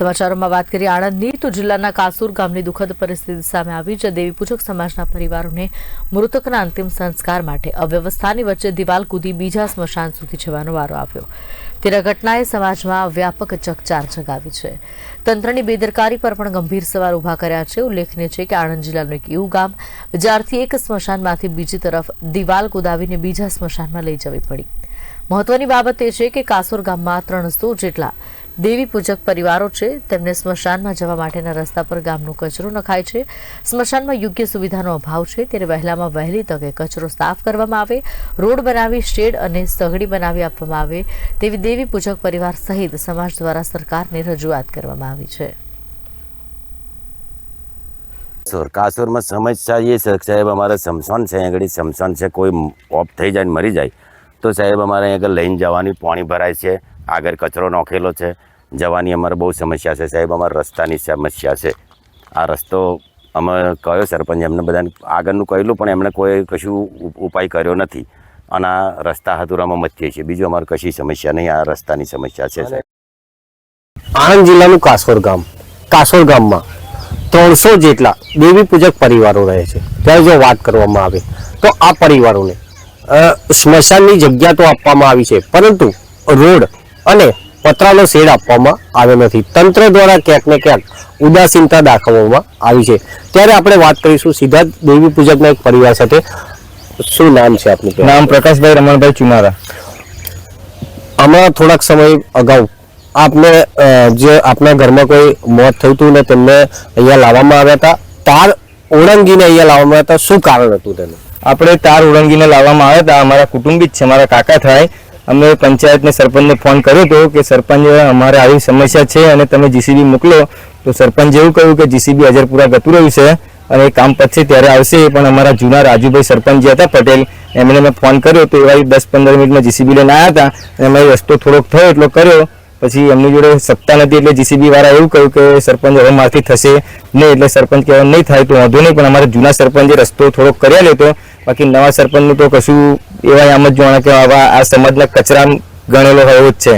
સમાચારોમાં વાત કરીએ આણંદની, તો જિલ્લાના કાસુર ગામની દુઃખદ પરિસ્થિતિ સામે આવી જ્યાં દેવી સમાજના પરિવારોને મૃતકના અંતિમ સંસ્કાર માટે અવ્યવસ્થાની વચ્ચે દિવાલ કૂદી બીજા સ્મશાન સુધી જવાનો વારો આવ્યો. ત્યારે ઘટનાએ સમાજમાં વ્યાપક ચકચાર જગાવી છે. તંત્રની બેદરકારી પર પણ ગંભીર સવાલ ઊભા કર્યા છે. ઉલ્લેખનીય છે કે આણંદ જિલ્લાનું એક એવું ગામ, જ્યારથી એક સ્મશાનમાંથી બીજી તરફ દિવાલ કુદાવીને બીજા સ્મશાનમાં લઈ જવી પડી. મહત્વની બાબત એ છે કે કાસુર ગામમાં ત્રણસો જેટલા દેવી પૂજક પરિવારો છે. તેમને સ્મશાનમાં જવા માટેના રસ્તા પર ગામનો કચરો નખાય છે. સ્મશાનમાં યોગ્ય સુવિધાનો અભાવ છે. ત્યારે વહેલામાં વહેલી તકે કચરો સાફ કરવામાં આવે, રોડ બનાવી, શેડ અને સગડી બનાવી આપવામાં આવે તેવી દેવી પૂજક પરિવાર સહિત સમાજ દ્વારા સરકારને રજૂઆત કરવામાં આવી છે. કાસોર કાસોરમાં સમસ્યા એ સાહેબ, અમારે સમસાન છે. આગળ સમસાન છે. કોઈ ઓફ થઈ જાય મરી જાય. તો સાહેબ, અમારે આગળ લઈને જવાની પાણી ભરાય છે. આગળ કચરો નોખેલો છે. જવાની અમારે બહુ સમસ્યા છે. સાહેબ, અમારે રસ્તાની સમસ્યા છે. આ રસ્તો અમે કયો સરપંચ, એમને બધાને આગળનું કહેલું, પણ એમણે કોઈ કશું ઉપાય કર્યો નથી. અને આ રસ્તા હતુરામાં મથીએ છીએ. બીજું અમારે કશી સમસ્યા નહીં. આ રસ્તાની સમસ્યા છે, સાહેબ. આણંદ જિલ્લાનું કાસોર ગામ. કાસોર ગામમાં ત્રણસો જેટલા દેવી પૂજક પરિવારો રહે છે. ત્યારે જો વાત કરવામાં આવે, તો આ પરિવારોને સ્મશાનની જગ્યા તો આપવામાં આવી છે, પરંતુ રોડ અને પતરાનો શેડ આપવામાં આવ્યો નથી. તંત્ર દ્વારા ક્યાંક ને ક્યાંક ઉદાસીનતા દાખવવામાં આવી છે. ત્યારે આપણે વાત કરીશું સીધા દેવી પૂજકના એક પરિવાર સાથે. શું નામ છે આપનું? નામ પ્રકાશભાઈ રમણભાઈ ચુનારા. હમણાં થોડાક સમય અગાઉ આપને જે આપના ઘરમાં કોઈ મોત થયું હતું ને તેમને અહીંયા લાવવામાં આવ્યા હતા. તાર ઓળંગીને અહીંયા લાવવામાં આવ્યા હતા. શું કારણ હતું તેનું? આપણે તાર ઓળંગીને લાવવામાં આવ્યા હતા. અમારા કુટુંબી જ છે. મારા કાકા થાય. અમે પંચાયતને સરપંચને ફોન કર્યો હતો કે સરપંચ, અમારે આવી સમસ્યા છે અને તમે જીસીબી મોકલો. તો સરપંચ એવું કહ્યું કે જીસીબી અજરપુરા ગતું રહ્યું છે અને એ કામ પતશે ત્યારે આવશે. પણ અમારા જૂના રાજુભાઈ સરપંચ જે હતા પટેલ, એમણે મેં ફોન કર્યો તો એવા દસ પંદર મિનિટમાં જીસીબી લઈને આવ્યા હતા અને અમારે રસ્તો થોડોક થયો એટલો કર્યો. પછી એમની જોડે સત્તા નથી એટલે જીસીબી વાળા એવું કહ્યું કે સરપંચ હવે મારથી થશે નહીં એટલે સરપંચ કહેવા નહીં થાય તો વાંધો નહીં. પણ અમારે જૂના સરપંચે રસ્તો થોડોક કર્યા લેતો. બાકી નવા સરપંચનું તો કશું એવા આમ જ જોણે કે આવા આ સમાજના કચરા ગણેલો હોવો જ છે.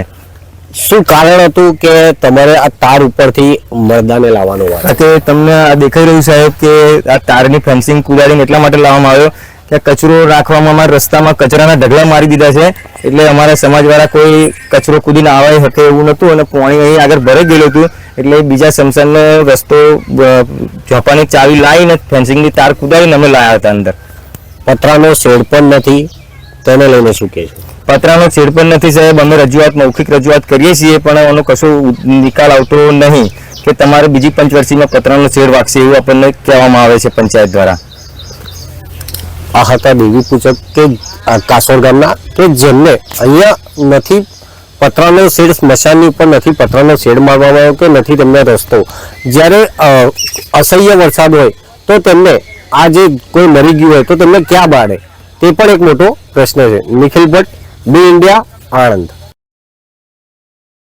શું કારણ હતું કે તમારે આ તાર ઉપરથી મરદાને લાવવાનો આ તે તમને આ દેખાઈ રહ્યું સાહેબ કે આ તારની ફેન્સિંગ કુદાડીને એટલા માટે લાવવામાં આવ્યો કે કચરો રાખવામાં અમારા રસ્તામાં કચરાના ઢગલા મારી દીધા છે. એટલે અમારા સમાજવાળા કોઈ કચરો કૂદીને આવાય શકે એવું નહોતું અને પાણી અહીં આગળ ભરાઈ ગયેલું હતું. એટલે બીજા સમસાનનો રસ્તો ઝોપાની ચાવી લાવીને ફેન્સિંગની તાર કુદાડીને અમે લાવ્યા હતા અંદર. પતરાનો શેડ પણ નથી. તેને લઈને શું કહે છે? પતરાનો છેડ પણ નથી સાહેબ અમે રજૂઆત મૌખિક રજૂઆત કરીએ છીએ પણ એનો કશો નિકાલ આવતો નહીં કે તમારે બીજી પંચવર્ષીમાં પતરાનો છેડ વાગશે એવું આપણને કહેવામાં આવે છે પંચાયત દ્વારા. આ હતા દેવી પૂજક કે કાસોર ગામના કે જેમને અહીંયા નથી પતરાનો શેડ સ્મશાનની ઉપર નથી પતરાનો શેડ મારવામાં આવ્યો કે નથી તેમને રસ્તો. જ્યારે અસહ્ય વરસાદ હોય તો તેમને આ જે કોઈ મરી ગયું હોય તો તેમને ક્યાં બાળે? તે પણ એક મોટો પ્રશ્ન છે. Nikhil Bhatt B India Anand.